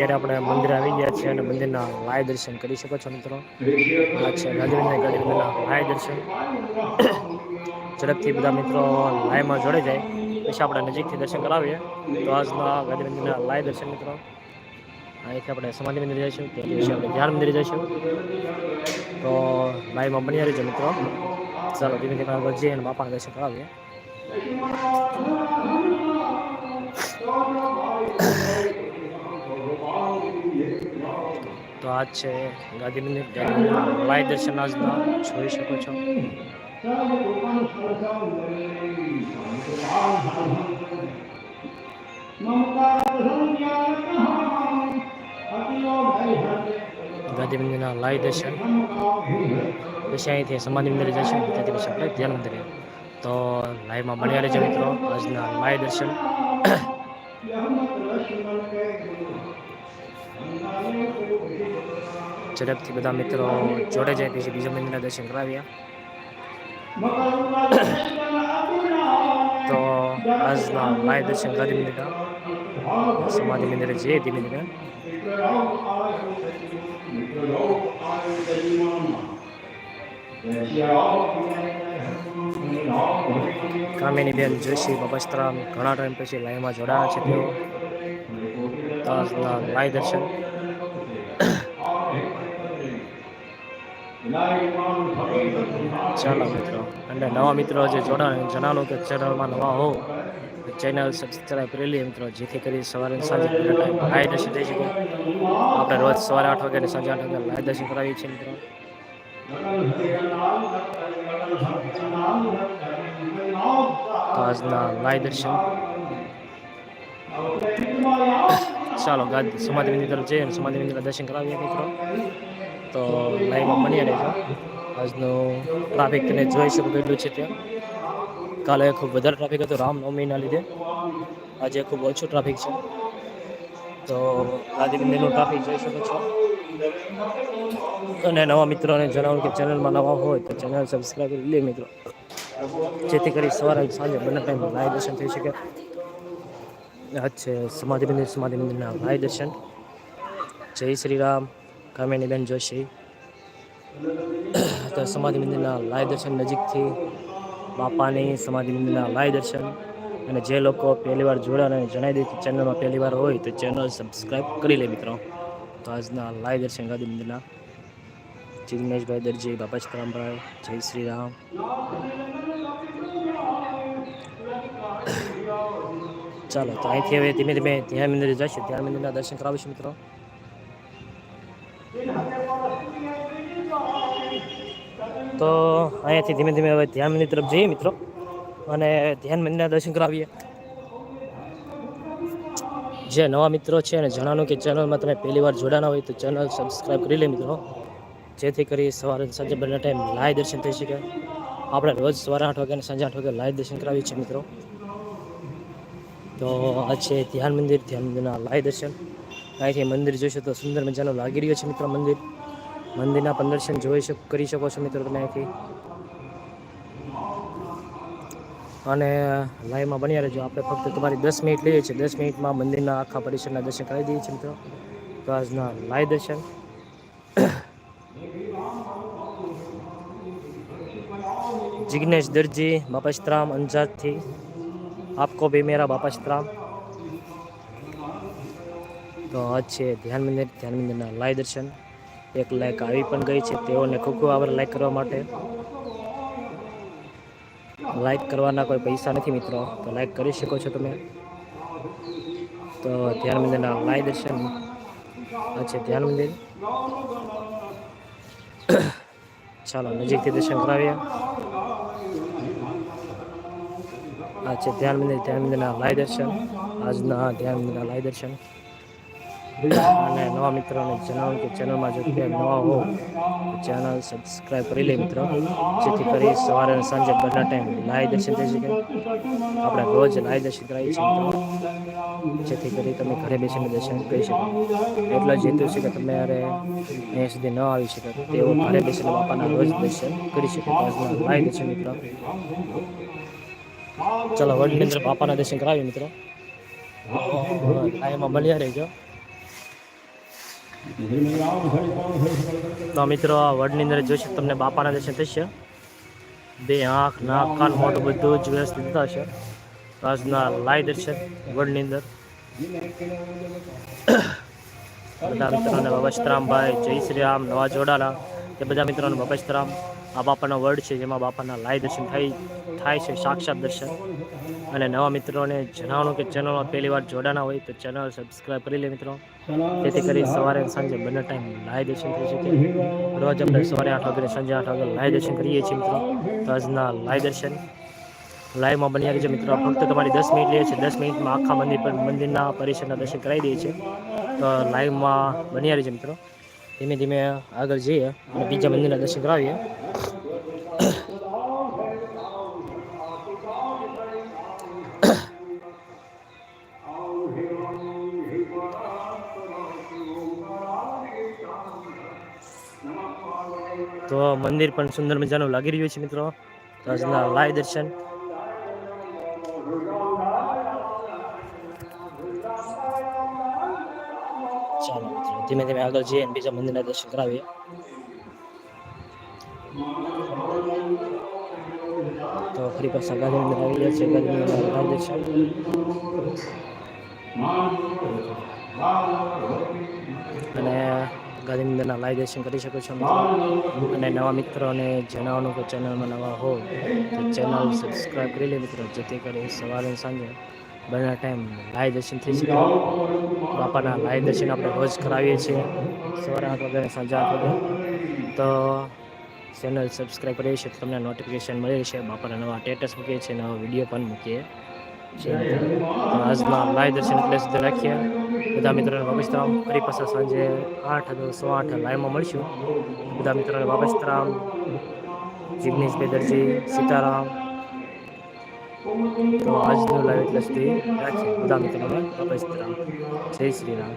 અત્યારે આપણે મંદિર આવી ગયા છીએ અને મંદિરના લાય દર્શન કરી શકો છો મિત્રો. આ છે ગાંધીનગર ગઢવીના લાય દર્શન. ઝડપથી બધા મિત્રો લાયમાં જોડે જાય. પછી આપણે નજીકથી દર્શન કરાવીએ. તો આજના ગાંધીનગરના લાય દર્શન મિત્રો. અહીંથી આપણે સમાધિ મંદિર જઈશું. તે પછી આપણે ધ્યાન મંદિર જઈશું. તો લાઈવમાં બની રહીજો મિત્રો. ચાલો ધીમે ધીમે આગળ અને બાપાને દર્શન કરાવીએ. તો આ છે, ગાંધી મંદિર ગાંધી લાય દર્શન આજના જોઈ શકો છો. ગાંધી મંદિરના લાય દર્શન. પછી અહીંથી સમાધિ મંદિરે જઈશું ત્યાંથી પછી આપણે ધ્યાન મંદિરે. તો લાઈવમાં બન્યા રહેજો મિત્રો, આજના લાય દર્શન. ઝડપથી બધા મિત્રો જોડે જાય, પછી બીજા મંદિરના દર્શન કરાવ્યા તો આજના માય દર્શન ગાંધી મંદિરના સમાધિ મંદિરે જઈએ ધીમે ધીમે. કામિની બેન જોશી, બબસ્તરામ, ઘણા ટાઈમ પછી લાઈવમાં જોડાયા છે તેઓ. આજના લાય ચાલો મિત્રો અને નવા મિત્રો જે જોડાણ જણાવો કે ચેનલમાં નવા હો. ચેનલ સબસ્ક્રાઈબ કરી લઈએ મિત્રો. જેથી કરી સવારે સાંજે બંને દર્શન થઈ શકે આપણે રોજ સવારે આઠ વાગે અને સાંજે આઠ વાગે લાઈવ દર્શન કરાવીએ છીએ મિત્રો. આજના દર્શન ચાલો ગાદ સમાધિ મંદિર તરફ જઈએ અને સમાધિ મંદિરના દર્શન કરાવીએ મિત્રો. તો લાઈવમાં બની રહેજો. આજનું ટ્રાફિક તમે જોઈ શકો કેટલું છે ત્યાં. કાલે ખૂબ વધારે ટ્રાફિક હતું રામનવમીના લીધે. આજે ખૂબ ઓછું ટ્રાફિક છે. તો ગાંધી મંદિરનું ટ્રાફિક જોઈ શકો છો. અને નવા મિત્રોને જણાવું કે ચેનલમાં નવા હોય તો ચેનલ સબસ્ક્રાઈબ કરી લે મિત્રો. જેથી કરી સવારે સાંજે બંને ટાઈમ લાઈવ દર્શન થઈ શકે. આજ છે સમાધિ મંદિર, સમાધિ મંદિરના ભાઈ દર્શન. જય શ્રી રામ કામિનીબેન જોશી. તો સમાધિ મંદિરના લાય દર્શન નજીકથી બાપાની સમાધિ મંદિરના લાય દર્શન. અને જે લોકો પહેલી વાર જોડાને જણાવી દે કે ચેનલમાં પહેલી વાર હોય તો ચેનલ સબસ્ક્રાઈબ કરી લે મિત્રો. તો આજના લાય દર્શન ગાંધી મંદિરના. જિગ્નેશભાઈ દરજી, બાપા સીતારામભાઈ, જય શ્રી રામ ચાલો, તો અહીંથી હવે ધીમે ધીમે ધ્યાન મંદિરે જઈશું. ધ્યાન મંદિરના દર્શન કરાવીશું મિત્રો. તો અહીંયાથી ધીમે ધીમે હવે ધ્યાન મંદિર તરફ જઈએ મિત્રો. અને ધ્યાન મંદિરના દર્શન કરાવીએ. જે નવા મિત્રો છે અને જણાવું કે ચેનલમાં તમે પહેલી વાર જોડાના હોય તો ચેનલ સબસ્ક્રાઈબ કરી લે મિત્રો. જેથી કરી સવારે સાંજે બંને ટાઈમ લાઈવ દર્શન થઈ શકે. આપણે રોજ સવારે આઠ વાગે અને સાંજે આઠ વાગે લાઈવ દર્શન કરાવીએ છીએ મિત્રો. તો આ છે ધ્યાન મંદિર, ધ્યાન મંદિરના લાય દર્શન. અહીંથી મંદિર જોઈશું તો સુંદર મજાનું લાગી રહ્યું છે મિત્રો મંદિર. મંદિરના પણ દર્શન જોઈ શકો, કરી શકો છો મિત્રો તમે અહીંથી. અને લાઈવમાં બન્યા રહેજો. આપણે ફક્ત તમારી દસ મિનિટ લઈએ છીએ. દસ મિનિટમાં મંદિરના આખા પરિસરના દર્શન કરાવી દઈએ છીએ મિત્રો. તો આજના લાઈવ દર્શન. જિગ્નેશ દરજી બાપસ્તરામ અંજારથી भी मेरा वापस राम તો આ છે ધ્યાન મંદિર ધ્યાન મંદિરના લાઈવ દર્શન એક લાઈક આવી પણ ગઈ છે, તેઓને ખૂબ ખૂબ આભાર લાઈક કરવા માટે। લાઈક કરવાના કોઈ પૈસા નથી મિત્રો, તો લાઈક કરી શકો છો તમે। તો ધ્યાન મંદિરના લાઈવ દર્શન આ છે ધ્યાન મંદિર ચાલો નજીકથી દર્શન કરાવીએ આ છે ધ્યાન મંદિર ધ્યાન મંદિરના લાય દર્શન આજના ધ્યાન મંદિરના લાય દર્શન અને નવા મિત્રોને જણાવું કે ચેનલમાં જો તમે નવા હો, ચેનલ સબસ્ક્રાઈબ કરી લે મિત્રો. જેથી કરી સવારે અને સાંજે બધા ટાઈમ લાય દર્શન થઈ શકે. આપણે રોજ લાય દર્શન કરાવીએ છીએ જેથી કરી તમે ઘરે બેસીને દર્શન કરી શકો. એટલો જ હેતુ છે કે તમે અરે અહીંયા સુધી ન આવી શકે તેઓ ઘરે બેસીને બાપાના રોજ દર્શન કરી શકે. લાય દર્શન મિત્રો. ચલો વડની અંદર બાપાના દર્શન કરાવીએ મિત્રો. એમાં મળ્યા રહેજો. તો મિત્રો, આ વડની અંદર જોઈશે તમને બાપાના દર્શન થશે. બે આંખ, નાક, કાન, મોઢું બધું જ વ્યવસ્થિત થશે આજના લાઈ દર્શન વડની અંદર. બધા મિત્રોને બાબા જય શ્રી રામ, નવા જોડાના. એ બધા મિત્રોને બાબા આ બાપાનો વર્ડ છે, જેમાં બાપાના લાય દર્શન થાય થાય છે, સાક્ષાત દર્શન. અને નવા મિત્રોને જણાવવાનું કે ચેનલમાં પહેલી વાર જોડાના હોય તો ચેનલ સબસ્ક્રાઈબ કરી લે મિત્રો. જેથી કરી સવારે સાંજે બંને ટાઈમ લાય દર્શન થઈ શકે. રોજ આપણે સવારે આઠ વાગે સાંજે આઠ વાગે લાય દર્શન કરીએ છીએ મિત્રો. તો આજના લાઈ દર્શન લાઈવમાં બની છે મિત્રો. ફક્ત તમારી દસ મિનિટ લે છે. દસ મિનિટમાં આખા મંદિર પર મંદિરના પરિસરના દર્શન કરાવી દઈએ છીએ. તો લાઈવમાં બની છે મિત્રો. ધીમે ધીમે આગળ જઈએ અને બીજા મંદિરના દર્શન કરાવીએ. તો મંદિર પણ સુંદર મજાનું લાગી રહ્યું છે મિત્રો. તો આજના લાઈવ દર્શન. ચાલો મિત્રો ધીમે ધીમે આગળ જઈએ અને બીજા મંદિરના દર્શન કરાવીએ. તો ફરી પાછા ગાંધી મંદિર આવી ગયા છે. ગાંધી મંદિર લાઈવ દર્શન અને ગાંધી મંદિરના લાઈવ દર્શન કરી શકો છો મિત્રો. અને નવા મિત્રોને જણાવવાનું કે ચેનલમાં નવા હો તો ચેનલ સબસ્ક્રાઈબ કરી લે મિત્રો, જેથી કરી સવારે સાંજે બંને ટાઈમ લાઈ દર્શન થઈ શકે બાપાના લાય દર્શન આપણે રોજ કરાવીએ છીએ. સવારે આઠ વાગે સાંજે આઠ વાગે તો ચેનલ સબસ્ક્રાઈબ કરીએ છીએ તમને નોટિફિકેશન મળી રહેશે બાપાના નવા સ્ટેટસ મૂકીએ છીએ નવા વીડિયો પણ મૂકીએ છીએ. આજના લાઈવ દર્શન એટલે સુધી રાખીએ. બધા મિત્રોને બાબસ્તરામ ફરી પાછા સાંજે આઠ સો આઠ લાઈવમાં મળીશું. બધા મિત્રોને બાબસ્તરામ જિગ્નેશભાઈ દરજી સીતારામ તો આજનું લાઈવ એટલે સુધી રાખીએ બધા મિત્રોને બાબસ્તરામ જય શ્રી રામ